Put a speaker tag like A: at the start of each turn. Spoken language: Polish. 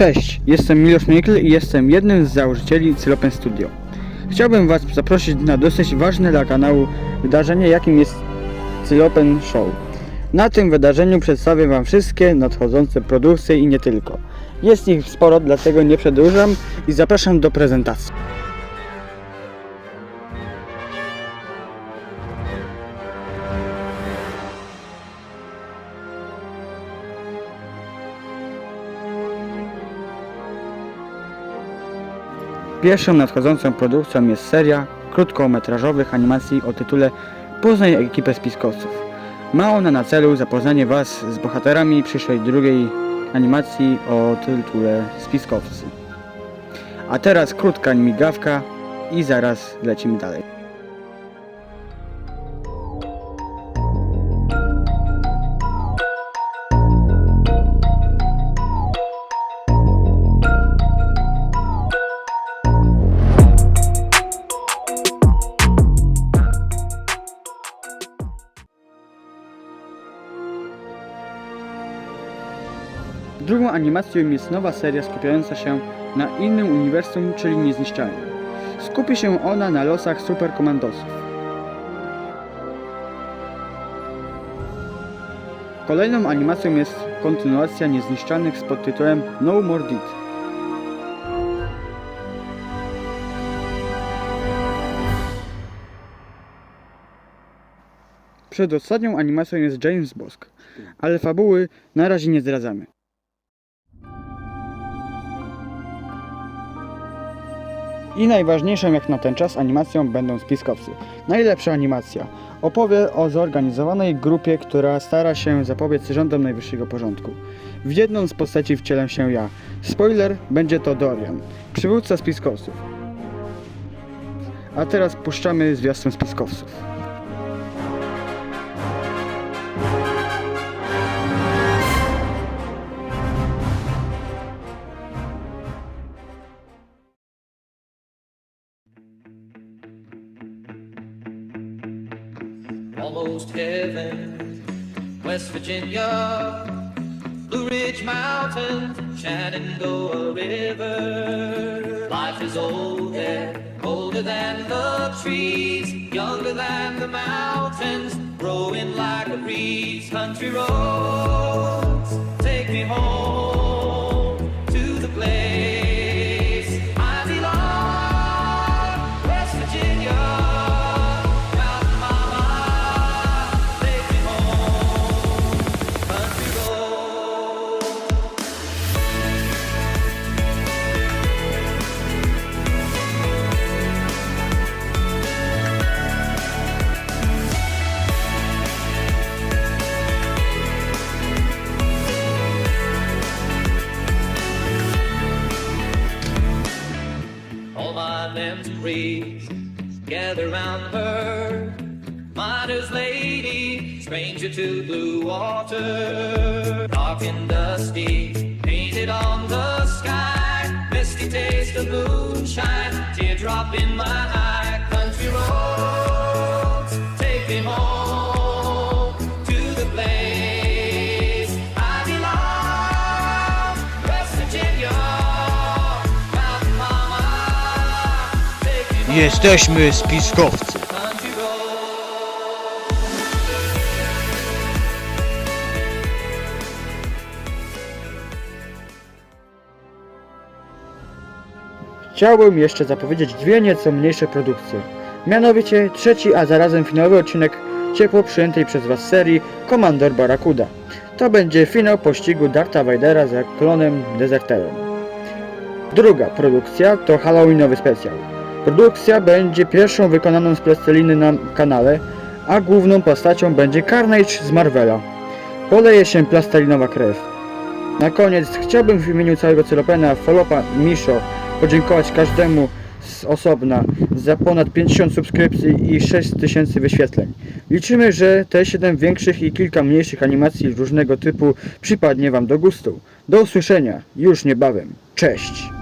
A: Cześć, jestem Milosz Mikl i jestem jednym z założycieli Cylopen Studio. Chciałbym Was zaprosić na dosyć ważne dla kanału wydarzenie, jakim jest Cylopen Show. Na tym wydarzeniu przedstawię Wam wszystkie nadchodzące produkcje i nie tylko. Jest ich sporo, dlatego nie przedłużam i zapraszam do prezentacji. Pierwszą nadchodzącą produkcją jest seria krótkometrażowych animacji o tytule Poznaj ekipę spiskowców. Ma ona na celu zapoznanie Was z bohaterami przyszłej drugiej animacji o tytule Spiskowcy. A teraz krótka migawka i zaraz lecimy dalej. Drugą animacją jest nowa seria skupiająca się na innym uniwersum, czyli Niezniszczalnym. Skupi się ona na losach superkomandosów. Kolejną animacją jest kontynuacja Niezniszczalnych z podtytułem No More Deed. Przedostatnią animacją jest James Bosk, ale fabuły na razie nie zdradzamy. I najważniejszą jak na ten czas animacją będą spiskowcy. Najlepsza animacja opowie o zorganizowanej grupie, która stara się zapobiec rządom najwyższego porządku. W jedną z postaci wcielę się ja. Spoiler, będzie to Dorian, przywódca spiskowców. A teraz puszczamy zwiastun spiskowców.
B: Almost heaven. West Virginia, Blue Ridge Mountains, Shenandoah River. Life is old there, older than the trees, younger than the mountains, growing like a breeze. Country roads, limbs breeze gather round her miner's lady stranger to blue water. Dark and dusty painted on the sky. Misty taste of moonshine teardrop in my eye
A: Jesteśmy spiskowcy. Chciałbym jeszcze zapowiedzieć dwie nieco mniejsze produkcje. Mianowicie trzeci, a zarazem finałowy odcinek ciepło przyjętej przez Was serii Komandor Barracuda. To będzie finał pościgu Darta Vadera za klonem Deserterem. Druga produkcja to Halloweenowy specjal. Produkcja będzie pierwszą wykonaną z plasteliny na kanale, a główną postacią będzie Carnage z Marvela. Poleje się plastelinowa krew. Na koniec chciałbym w imieniu całego Celopena, Folopa, Misho podziękować każdemu z osobna za ponad 50 subskrypcji i 6000 wyświetleń. Liczymy, że te 7 większych i kilka mniejszych animacji różnego typu przypadnie Wam do gustu. Do usłyszenia już niebawem. Cześć!